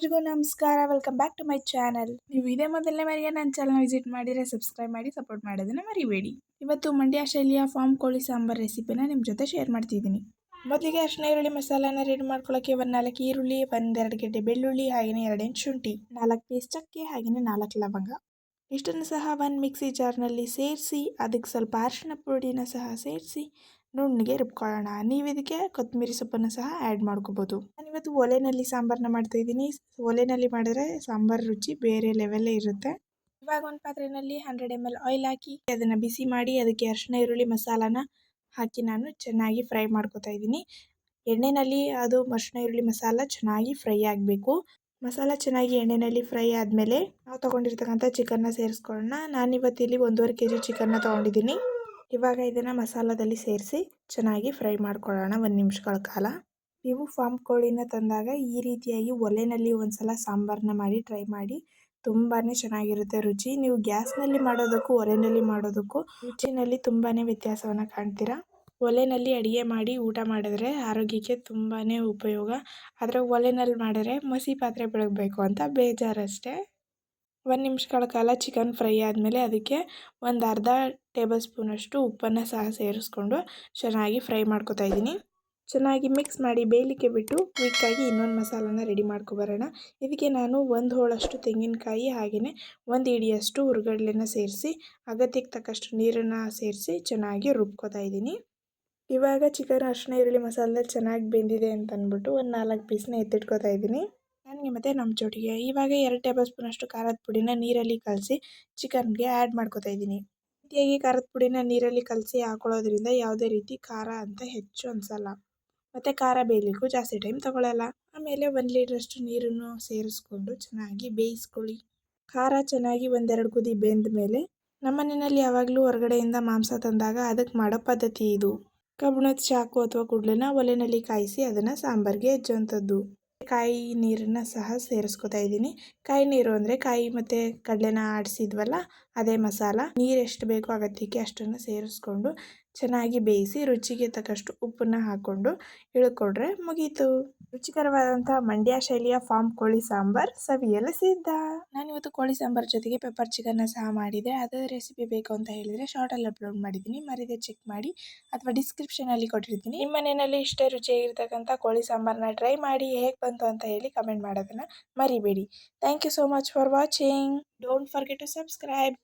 ಎಲ್ರಿಗೂ ನಮಸ್ಕಾರ. Welcome back to my channel ನೀವು ಇದೇ ಮೊದಲನೇ ಬಾರಿಗೆ ನನ್ನ ಚಾನಲ್ ವಿಸಿಟ್ ಮಾಡಿದರೆ ಸಬ್ಸ್ಕ್ರೈಬ್ ಮಾಡಿ ಸಪೋರ್ಟ್ ಮಾಡೋದನ್ನು ಮರಿಬೇಡಿ. ಇವತ್ತು ಮಂಡ್ಯ ಶೈಲಿಯ ಫಾರ್ಮ್ ಕೋಳಿ ಸಾಂಬಾರ್ ರೆಸಿಪಿನ ನಿಮ್ಮ ಜೊತೆ ಶೇರ್ ಮಾಡ್ತಿದ್ದೀನಿ. ಮೊದಲಿಗೆ ಅರ್ಶಿನ ಈರುಳ್ಳಿ, ಮಸಾಲಾನ ರೆಡಿ ಮಾಡ್ಕೊಳ್ಳೋಕೆ ಒಂದು ನಾಲ್ಕು ಈರುಳ್ಳಿ, ಒಂದೆರಡು ಗೆಡ್ಡೆ ಬೆಳ್ಳುಳ್ಳಿ ಹಾಗೆಯೇ ಎರಡೆಂಟು ಶುಂಠಿ, ನಾಲ್ಕು ಪೀಸ್ ಚಕ್ಕೆ ಹಾಗೆಯೇ ನಾಲ್ಕು ಲವಂಗ. ಇಷ್ಟನ್ನು ಸಹ ಒಂದು ಮಿಕ್ಸಿ ಜಾರ್ನಲ್ಲಿ ಸೇರಿಸಿ, ಅದಕ್ಕೆ ಸ್ವಲ್ಪ ಅರಿಶಿನ ಪುಡಿನ ಸಹ ಸೇರಿಸಿ ನುಣ್ಣಗೆ ರುಬ್ಕೊಳ್ಳೋಣ. ನೀವು ಇದಕ್ಕೆ ಕೊತ್ತಂಬರಿ ಸೊಪ್ಪನ್ನು ಸಹ ಆ್ಯಡ್ ಮಾಡ್ಕೋಬೋದು. ನಾನಿವತ್ತು ಒಲೆನಲ್ಲಿ ಸಾಂಬಾರನ್ನ ಮಾಡ್ತಾ ಇದ್ದೀನಿ. ಒಲೆನಲ್ಲಿ ಮಾಡಿದ್ರೆ ಸಾಂಬಾರ್ ರುಚಿ ಬೇರೆ ಲೆವೆಲ್ಲೇ ಇರುತ್ತೆ. ಇವಾಗ ಒಂದು ಪಾತ್ರೆಯಲ್ಲಿ ಹಂಡ್ರೆಡ್ ಎಂ ಎಲ್ ಆಯಿಲ್ ಹಾಕಿ, ಅದನ್ನು ಬಿಸಿ ಮಾಡಿ, ಅದಕ್ಕೆ ಅರಿಶಿನ ಈರುಳ್ಳಿ, ಮಸಾಲಾನ ಹಾಕಿ ನಾನು ಚೆನ್ನಾಗಿ ಫ್ರೈ ಮಾಡ್ಕೊತಾ ಇದ್ದೀನಿ. ಎಣ್ಣೆಯಲ್ಲಿ ಅದು ಅರಿಶಿನ ಈರುಳ್ಳಿ, ಮಸಾಲ ಚೆನ್ನಾಗಿ ಫ್ರೈ ಆಗಬೇಕು. ಮಸಾಲ ಚೆನ್ನಾಗಿ ಎಣ್ಣೆಯಲ್ಲಿ ಫ್ರೈ ಆದಮೇಲೆ ನಾವು ತೊಗೊಂಡಿರ್ತಕ್ಕಂಥ ಚಿಕನ್ನ ಸೇರಿಸ್ಕೊಳ್ಳೋಣ. ನಾನಿವತ್ತಿಲ್ಲಿ ಒಂದೂವರೆ ಕೆ ಜಿ ಚಿಕನ್ನ ತೊಗೊಂಡಿದ್ದೀನಿ. ಇವಾಗ ಇದನ್ನು ಮಸಾಲದಲ್ಲಿ ಸೇರಿಸಿ ಚೆನ್ನಾಗಿ ಫ್ರೈ ಮಾಡ್ಕೊಳ್ಳೋಣ ಒಂದು ನಿಮಿಷಗಳ ಕಾಲ. ನೀವು ಫಾರ್ಮ್ ಕೋಳಿನ ತಂದಾಗ ಈ ರೀತಿಯಾಗಿ ಒಲೆಯಲ್ಲಿ ಒಂದ್ಸಲ ಸಾಂಬಾರನ್ನ ಮಾಡಿ ಟ್ರೈ ಮಾಡಿ. ತುಂಬಾ ಚೆನ್ನಾಗಿರುತ್ತೆ ರುಚಿ. ನೀವು ಗ್ಯಾಸ್ನಲ್ಲಿ ಮಾಡೋದಕ್ಕೂ ಒಲೆಯಲ್ಲಿ ಮಾಡೋದಕ್ಕೂ ರುಚಿನಲ್ಲಿ ತುಂಬಾ ವ್ಯತ್ಯಾಸವನ್ನು ಕಾಣ್ತೀರಾ. ಒಲೆಯಲ್ಲಿ ಅಡುಗೆ ಮಾಡಿ ಊಟ ಮಾಡಿದ್ರೆ ಆರೋಗ್ಯಕ್ಕೆ ತುಂಬಾ ಉಪಯೋಗ. ಆದರೆ ಒಲೆನಲ್ಲಿ ಮಾಡಿದ್ರೆ ಮಸಿ ಪಾತ್ರೆ ಬೆಳಗಬೇಕು ಅಂತ ಬೇಜಾರಷ್ಟೇ. ಒಂದು ನಿಮಿಷಗಳ ಕಾಲ ಚಿಕನ್ ಫ್ರೈ ಆದಮೇಲೆ ಅದಕ್ಕೆ ಒಂದು ಅರ್ಧ ಟೇಬಲ್ ಸ್ಪೂನಷ್ಟು ಉಪ್ಪನ್ನು ಸಹ ಸೇರಿಸ್ಕೊಂಡು ಚೆನ್ನಾಗಿ ಫ್ರೈ ಮಾಡ್ಕೋತಾ ಇದ್ದೀನಿ. ಚೆನ್ನಾಗಿ ಮಿಕ್ಸ್ ಮಾಡಿ ಬೇಯಲಿಕ್ಕೆ ಬಿಟ್ಟು ಕ್ವಿಕ್ಕಾಗಿ ಇನ್ನೊಂದು ಮಸಾಲನ ರೆಡಿ ಮಾಡ್ಕೊಬರೋಣ ಇದಕ್ಕೆ ನಾನು ಒಂದು ಹೋಳಷ್ಟು ತೆಂಗಿನಕಾಯಿ ಹಾಗೆಯೇ ಒಂದು ಇಡಿಯಷ್ಟು ಹುರುಗಡ್ಲೆನ ಸೇರಿಸಿ ಅಗತ್ಯಕ್ಕೆ ತಕ್ಕಷ್ಟು ನೀರನ್ನು ಸೇರಿಸಿ ಚೆನ್ನಾಗಿ ರುಬ್ಕೋತಾ ಇದ್ದೀನಿ. ಇವಾಗ ಚಿಕನ್ ಅರ್ಶಿನ ಈರುಳ್ಳಿ ಮಸಾಲದಲ್ಲಿ ಚೆನ್ನಾಗಿ ಬೆಂದಿದೆ ಅಂತ ಅಂದ್ಬಿಟ್ಟು ಒಂದು ನಾಲ್ಕು ಪೀಸ್ನ ಎತ್ತಿಟ್ಕೋತಾ ಇದ್ದೀನಿ. ನನಗೆ ಮತ್ತು ನಮ್ಮ ಜೋಡಿಗೆ. ಇವಾಗ ಎರಡು ಟೇಬಲ್ ಸ್ಪೂನಷ್ಟು ಖಾರದ ಪುಡಿನ ನೀರಲ್ಲಿ ಕಲಸಿ ಚಿಕನ್ಗೆ ಆ್ಯಡ್ ಮಾಡ್ಕೋತಾ ಇದ್ದೀನಿ. ರೀತಿಯಾಗಿ ಖಾರದ ಪುಡಿನ ನೀರಲ್ಲಿ ಕಲಸಿ ಹಾಕೊಳ್ಳೋದ್ರಿಂದ ಯಾವುದೇ ರೀತಿ ಖಾರ ಅಂತ ಹೆಚ್ಚು ಅನಿಸಲ್ಲ. ಮತ್ತು ಖಾರ ಬೇಯಲಿಕ್ಕೂ ಜಾಸ್ತಿ ಟೈಮ್ ತೊಗೊಳ್ಳಲ್ಲ ಆಮೇಲೆ ಒಂದು ಲೀಟ್ರಷ್ಟು ನೀರನ್ನು ಸೇರಿಸ್ಕೊಂಡು ಚೆನ್ನಾಗಿ ಬೇಯಿಸ್ಕೊಳ್ಳಿ. ಖಾರ ಚೆನ್ನಾಗಿ ಒಂದೆರಡು ಕುದಿ ಬೆಂದ ಮೇಲೆ ನಮ್ಮ ಮನೆಯಲ್ಲಿ ಯಾವಾಗಲೂ ಹೊರಗಡೆಯಿಂದ ಮಾಂಸ ತಂದಾಗ ಅದಕ್ಕೆ ಮಾಡೋ ಪದ್ಧತಿ ಇದು. ಕಬ್ಬಿಣದ ಚಾಕು ಅಥವಾ ಕುಡ್ಲನ್ನ ಒಲೆಯಲ್ಲಿ ಕಾಯಿಸಿ ಅದನ್ನು ಸಾಂಬಾರಿಗೆ ಹಚ್ಚುವಂಥದ್ದು ಕಾಯಿ ನೀರನ್ನು ಸಹ ಸೇರಿಸ್ಕೊತಾ ಇದ್ದೀನಿ. ಕಾಯಿ ನೀರು ಅಂದರೆ ಕಾಯಿ ಮತ್ತು ಕಡಲೆನ ಆಡಿಸಿದ್ವಲ್ಲ, ಅದೇ ಮಸಾಲ. ನೀರು ಎಷ್ಟು ಬೇಕೋ ಅಗತ್ಯಕ್ಕೆ ಅಷ್ಟನ್ನು ಸೇರಿಸ್ಕೊಂಡು ಚೆನ್ನಾಗಿ ಬೇಯಿಸಿ ರುಚಿಗೆ ತಕ್ಕಷ್ಟು ಉಪ್ಪನ್ನು ಹಾಕ್ಕೊಂಡು ಇಳ್ಕೊಂಡ್ರೆ ಮುಗೀತು. ರುಚಿಕರವಾದಂತಹ ಮಂಡ್ಯ ಶೈಲಿಯ ಫಾರ್ಮ್ ಕೋಳಿ ಸಾಂಬಾರ್ ಸವಿಯಲು ಸಿದ್ಧ. ನಾನಿವತ್ತು ಕೋಳಿ ಸಾಂಬಾರ್ ಜೊತೆಗೆ ಪೆಪ್ಪರ್ ಚಿಕನ್ನ ಸಹ ಮಾಡಿದೆ. ಅದರ ರೆಸಿಪಿ ಬೇಕು ಅಂತ ಹೇಳಿದರೆ ಶಾರ್ಟಲ್ಲಿ ಅಪ್ಲೋಡ್ ಮಾಡಿದ್ದೀನಿ. ಮರಿದೆ ಚೆಕ್ ಮಾಡಿ ಅಥವಾ ಡಿಸ್ಕ್ರಿಪ್ಷನಲ್ಲಿ ಕೊಟ್ಟಿರ್ತೀನಿ. ನಿಮ್ಮ ಮನೆಯಲ್ಲಿ ಇಷ್ಟೇ ರುಚಿಯಾಗಿರ್ತಕ್ಕಂಥ ಕೋಳಿ ಸಾಂಬಾರನ್ನ ಟ್ರೈ ಮಾಡಿ ಹೇಗೆ ಬಂತು ಅಂತ ಹೇಳಿ ಕಮೆಂಟ್ ಮಾಡೋದನ್ನು ಮರಿಬೇಡಿ. Thank you so much for watching don't forget to subscribe